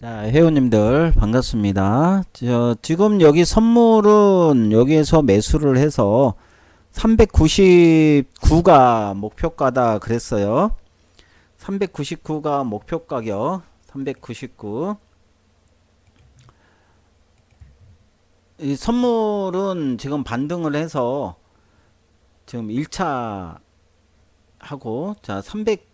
자, 회원님들 반갑습니다. 저, 지금 여기 선물은 여기에서 매수를 해서 399가 목표가다 그랬어요. 399가 목표 가격 399. 이 선물은 지금 반등을 해서 지금 1차 하고 자, 300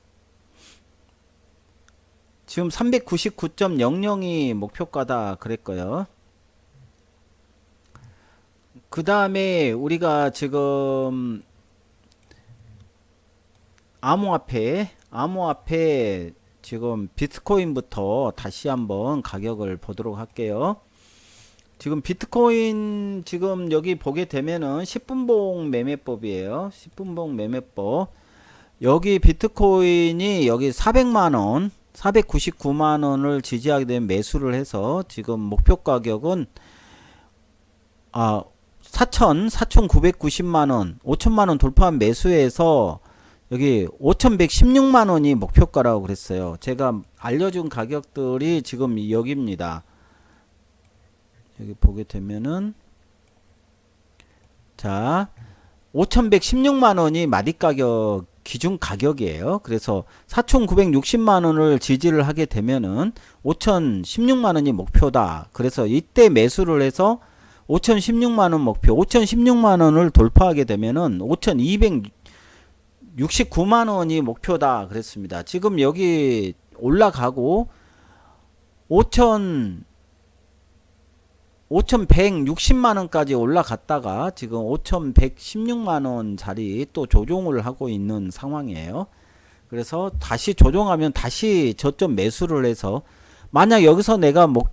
지금 399.00이 목표가다 그랬고요. 그 다음에 우리가 지금 암호화폐, 암호화폐 지금 비트코인부터 다시 한번 가격을 보도록 할게요. 지금 비트코인 지금 여기 보게 되면은 10분봉 매매법이에요. 10분봉 매매법. 여기 비트코인이 여기 400만원 499만 원을 지지하게 되면 매수를 해서 지금 목표 가격은 아 4천 4,990만 원, 5천만 원 돌파한 매수해서 여기 5,116만 원이 목표가라고 그랬어요. 제가 알려준 가격들이 지금 여기입니다. 여기 보게 되면은 자 5,116만 원이 마디 가격 기준 가격이에요. 그래서 4,960만 원을 지지를 하게 되면은 5,016만 원이 목표다. 그래서 이때 매수를 해서 5,016만 원 목표, 5,016만 원을 돌파하게 되면은 5,269만 원이 목표다. 그랬습니다. 지금 여기 올라가고 5,000 5,160만 원까지 올라갔다가 지금 5,116만 원짜리 또 조종을 하고 있는 상황이에요. 그래서 다시 조종하면 다시 저점 매수를 해서 만약 여기서 내가 뭐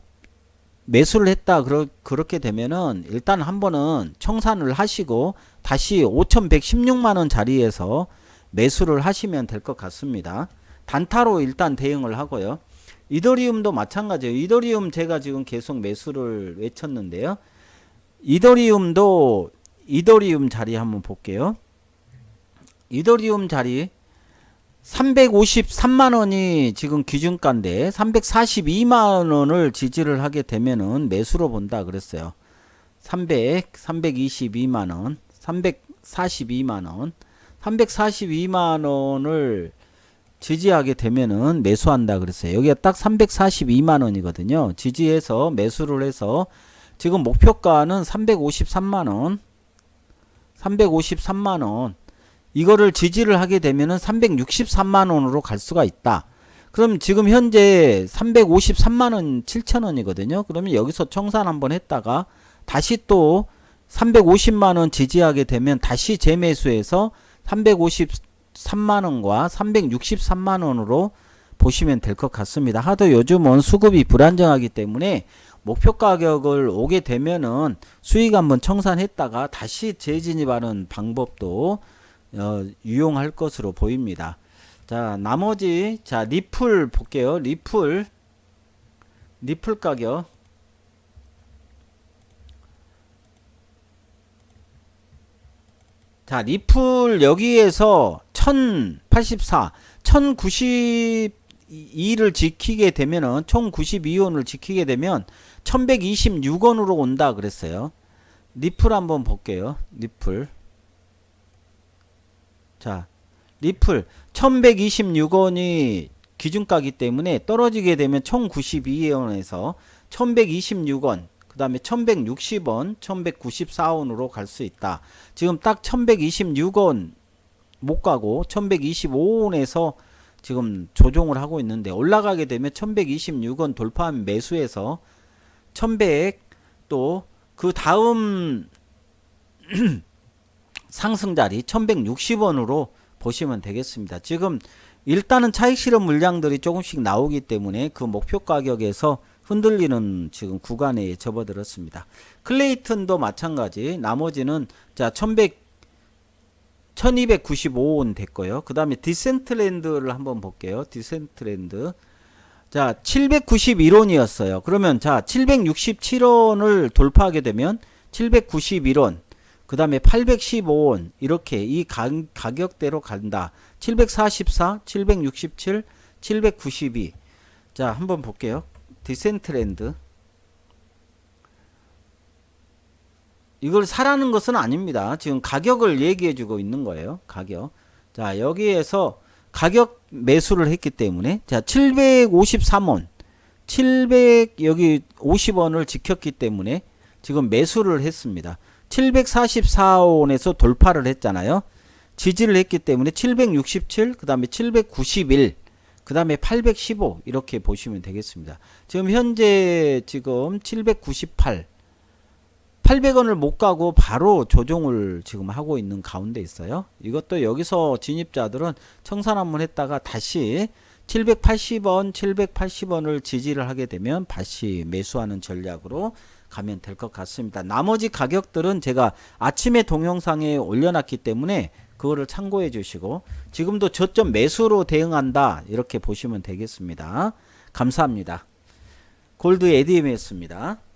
매수를 했다 그러, 그렇게 되면은 일단 한 번은 청산을 하시고 다시 5,116만 원 자리에서 매수를 하시면 될 것 같습니다. 단타로 일단 대응을 하고요. 이더리움도 마찬가지예요. 이더리움 제가 지금 계속 매수를 외쳤는데요. 이더리움도 이더리움 자리 한번 볼게요. 이더리움 자리 353만 원이 지금 기준가인데 342만 원을 지지를 하게 되면은 매수로 본다 그랬어요. 300, 322만 원, 342만 원, 342만 원을 지지하게 되면은 매수한다 그랬어요. 여기가 딱 342만 원이거든요. 지지해서 매수를 해서 지금 목표가는 353만 원. 353만 원. 이거를 지지를 하게 되면은 363만 원으로 갈 수가 있다. 그럼 지금 현재 353만 원 7천 원이거든요. 그러면 여기서 청산 한번 했다가 다시 또 350만 원 지지하게 되면 다시 재매수해서 350 3만원과 363만원으로 보시면 될 것 같습니다. 하도 요즘은 수급이 불안정하기 때문에 목표 가격을 오게 되면은 수익 한번 청산했다가 다시 재진입하는 방법도 어, 유용할 것으로 보입니다. 자, 나머지 자, 리플 볼게요. 리플 리플 가격 자, 리플 여기에서 1084, 1092를 지키게 되면은 총 92원을 지키게 되면 1126원으로 온다 그랬어요. 리플 한번 볼게요. 리플. 자, 리플 1126원이 기준가기 때문에 떨어지게 되면 총 92원에서 1126원 그 다음에 1160원, 1194원으로 갈 수 있다. 지금 딱 1126원 못 가고 1125원에서 지금 조종을 하고 있는데 올라가게 되면 1126원 돌파하면 매수해서 1100 또 그 다음 상승 자리 1160원으로 보시면 되겠습니다. 지금 일단은 차익 실험 물량들이 조금씩 나오기 때문에 그 목표 가격에서 흔들리는 지금 구간에 접어들었습니다. 클레이튼도 마찬가지. 나머지는 자 1100, 1295원 됐고요. 그 다음에 디센트랜드를 한번 볼게요. 디센트랜드. 자 791원이었어요. 그러면 자 767원을 돌파하게 되면 791원. 그 다음에 815원 이렇게 이 가, 가격대로 간다. 744, 767, 792. 자 한번 볼게요. 디센트랜드 이걸 사라는 것은 아닙니다. 지금 가격을 얘기해 주고 있는 거예요. 가격. 자, 여기에서 가격 매수를 했기 때문에 자, 753원. 700 여기 50원을 지켰기 때문에 지금 매수를 했습니다. 744원에서 돌파를 했잖아요. 지지를 했기 때문에 767, 그다음에 791, 그다음에 815 이렇게 보시면 되겠습니다. 지금 현재 지금 798 800원을 못 가고 바로 조정을 지금 하고 있는 가운데 있어요. 이것도 여기서 진입자들은 청산 한번 했다가 다시 780원, 780원을 지지를 하게 되면 다시 매수하는 전략으로 가면 될 것 같습니다. 나머지 가격들은 제가 아침에 동영상에 올려놨기 때문에 그거를 참고해 주시고 지금도 저점 매수로 대응한다 이렇게 보시면 되겠습니다. 감사합니다. 골드 에디엠이었습니다.